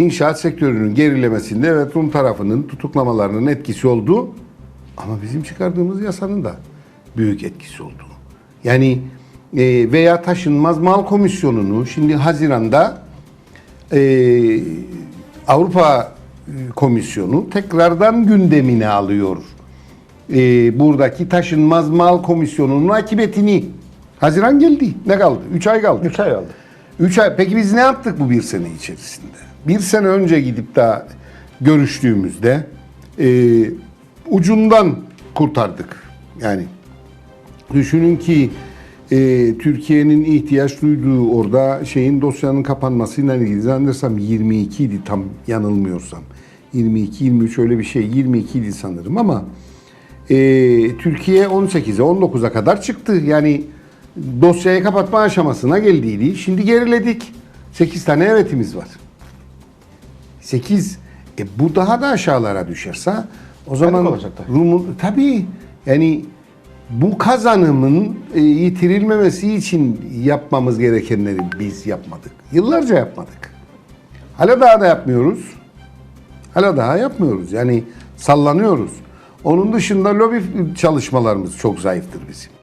inşaat sektörünün gerilemesinde evet Rum tarafının tutuklamalarının etkisi oldu. Ama bizim çıkardığımız yasanın da büyük etkisi oldu. Yani e, veya taşınmaz mal komisyonunu şimdi Haziran'da e, Avrupa e, Komisyonu tekrardan gündemine alıyor. E, buradaki taşınmaz mal komisyonunun akıbetini. Haziran geldi. Ne kaldı? 3 ay kaldı. 3 ay aldı. 3 ay. Peki biz ne yaptık bu bir sene içerisinde? Bir sene önce gidip de görüştüğümüzde e, ucundan kurtardık. Yani düşünün ki e, Türkiye'nin ihtiyaç duyduğu orada şeyin dosyanın kapanmasıyla ilgili zannedersem 22 idi tam yanılmıyorsam. 22-23 öyle bir şey 22 idi sanırım ama e, Türkiye 18'e 19'a kadar çıktı. Yani dosyayı kapatma aşamasına geldiydi. Şimdi geriledik. 8 tane evetimiz var. 8 e bu daha da aşağılara düşerse o zaman. Rum'un tabii yani bu kazanımın e, yitirilmemesi için yapmamız gerekenleri biz yapmadık. Yıllarca yapmadık. Hala daha da yapmıyoruz. Hala daha yapmıyoruz. Yani sallanıyoruz. Onun dışında lobi çalışmalarımız çok zayıftır bizim.